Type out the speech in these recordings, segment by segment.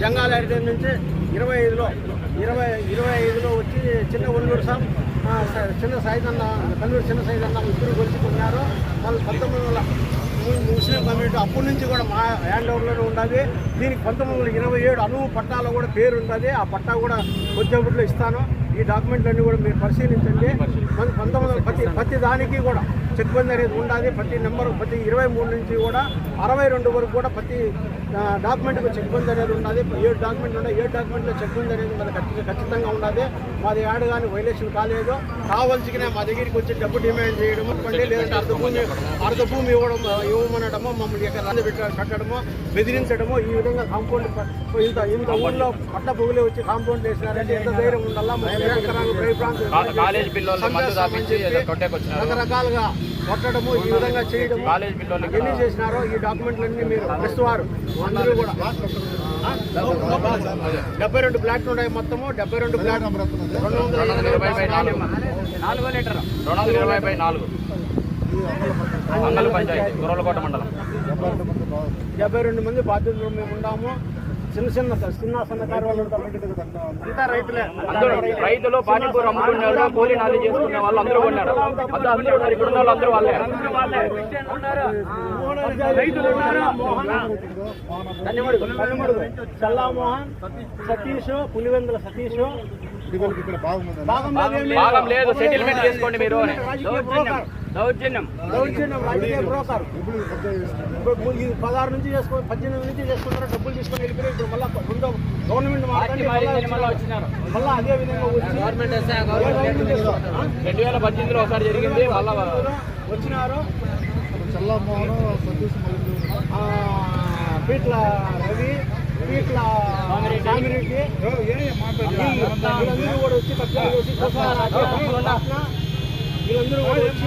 Jangala heritage నుంచి ఇరవై ఐదులో ఇరవై ఇరవై ఐదులో వచ్చి చిన్న ఒల్లూరు సాబ్ చిన్న సైజన్న కల్లూరు చిన్న సైజన్న ఇద్దరు గెలుచుకున్నారు. వాళ్ళు పంతొమ్మిది వందల ముస్లిం కమ్యూనిటీ అప్పటి నుంచి కూడా మా హ్యాండ్ ఓవర్లోనే ఉండాలి. దీనికి పంతొమ్మిది వందల ఇరవై ఏడు అనువు పట్టాలో కూడా పేరు ఉంటుంది ఆ పట్టా కూడా కొద్దిసేపట్లో ఇస్తాను. ఈ డాక్యుమెంట్లన్నీ కూడా మీరు పరిశీలించండి. మన పంతొమ్మిది వందల ప్రతి ప్రతి దానికి కూడా చెక్ బంద్ అనేది ఉండాలి. ప్రతి నెంబర్ ప్రతి ఇరవై మూడు నుంచి కూడా అరవై రెండు వరకు కూడా ప్రతి డాక్యుమెంట్కి చెక్ బంద్ అనేది ఉన్నది ఏడు డాక్యుమెంట్లు ఉన్నాయి. ఏడు డాక్యుమెంట్లో చెక్ బంద్ అనేది ఉన్నది ఖచ్చితంగా ఉన్నది మాది యాడ్ కానీ వైలేషన్ కాలేదు. కావాల్సిన మా దగ్గరికి వచ్చి డబ్బు డిమాండ్ చేయడం ఇవ్వండి లేదంటే అర్ధ భూమి అర్ధ భూమి ఇవ్వడం ఇవ్వమనడము మమ్మల్ని ఇక్కడ రంది కట్టడము బెదిరించడము ఈ విధంగా కాంపౌండ్ ఇంత ఇంత ఊళ్ళో పట్ట పొగులే వచ్చి కాంపౌండ్ వేసినారంటే ఎంత ధైర్యం ఉండాలా? కాలేజ్ పిల్లలు మందు తాపించి ఏదో కొట్టేకొచ్చినారు రకరకాలుగా కొట్టడము ఈ విధంగా చేయడము కాలేజ్ పిల్లలకి ఎన్ని చేసినారో ఈ డాక్యుమెంట్లన్నీ మీరు ప్రెస్ వారు అందరూ కూడా. డెబ్బై రెండు ప్లాట్లు ఉన్నాయి మొత్తము. డెబ్బై రెండు ప్లాట్ రెండు వందల ఇరవై బై నాలుగు. నాలుగో లీటర్. రెండు వందల ఇరవై బై నాలుగు. పంచాయతీ మండలం. డెబ్బై రెండు మంది బాధ్యతలు మేము ఉన్నాము. చిన్న చిన్న చిన్న సన్నకారు వాళ్ళు. అంతా రైతులే. అందరూ రైతులు పానీపూరి అమ్ముకున్నారు కూలీ నాలి చేసుకునే వాళ్ళు అందరూ కొన్నారు. అంతా అందరూ ఉన్నారు. ఇక్కడ ఉన్న వాళ్ళు అందరూ వాళ్ళే. రైతులు ఉన్నారు? కన్నెమడుగు కన్నెమడుగు చల్లామోహన్ సతీష్ పులివెందుల సతీష్. భాగం లేదు. సెటిల్మెంట్ చేసుకోండి మీరు. అని రాజకీయ బ్రోకర్. దౌర్జన్యం. దౌర్జన్యం రాజకీయ బ్రోకర్. ఇప్పుడు ఈ పదహారు నుంచి చేసుకో పద్దెనిమిది నుంచి చేసుకుంటారు? డబ్బులు తీసుకొని వెళ్ళిపోయి ఇప్పుడు మళ్ళీ రెండో గవర్నమెంట్ మళ్ళీ అదే విధంగా గవర్నమెంట్? రెండు వేల పద్దెనిమిదిలో ఒకసారి జరిగింది మళ్ళా వచ్చినారు. చల్లమోహన్ సతీష్ పీట్ల రవి పీట్ల వీళ్ళందరూ కూడా వచ్చి పక్కన వేసి కృష్ణ వీళ్ళందరూ కూడా వచ్చి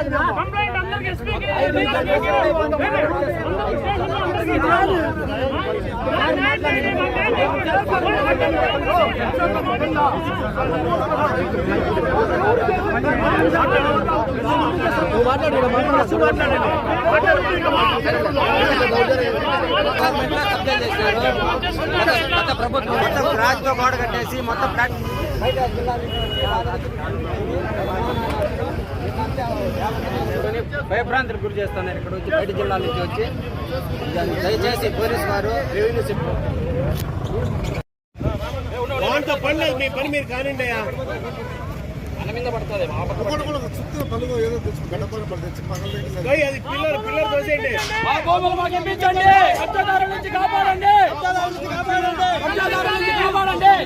कंप्लेंट अंदर के एसपी के గత ప్రభుత్వం మొత్తం రాజుతో గోడ కట్టేసి మొత్తం బయట జిల్లా భయభ్రాంతికి గురి చేస్తున్నారు ఇక్కడ వచ్చి బయట జిల్లాల నుంచి వచ్చి దయచేసి పోలీసు వారు రెవెన్యూ సిబ్బంది. దాంట్లో పని లేదు మీ పని మీరు కానివ్వండి అయ్యా. మన మీద పడుతుంది మా పక్క చుట్టూ పలుగు ఏదో తెచ్చి గడపలు తెచ్చి అది పిల్లలు పిల్లలు తోసేయండి. మా భూములు మాకు ఇప్పించండి. కబ్జాదారుల నుంచి కాపాడండి. కబ్జాదారుల నుంచి కాపాడండి. కాపాడాలి కాపాడాలి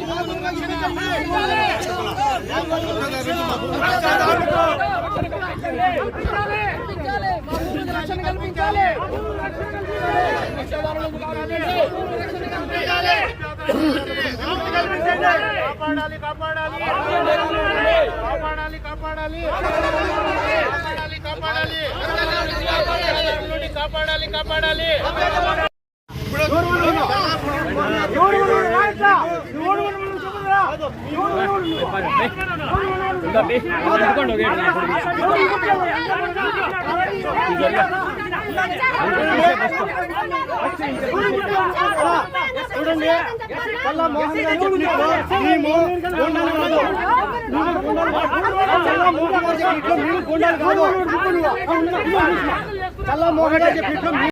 కాపాడాలి కాపాడాలి. కాపాడాలి కాపాడాలి కాపాడాలి కాపాడాలి చూడండి చల్లా మోహన్ గారు చెప్పినట్టు మేము గుండాలు కాదు మేము గుండాలు కాదు. చల్లా మోహన్ గారు చెప్పినట్లు మేము గుండాలు కాదు చల్లా మోహన్ గారు చెప్పినట్లు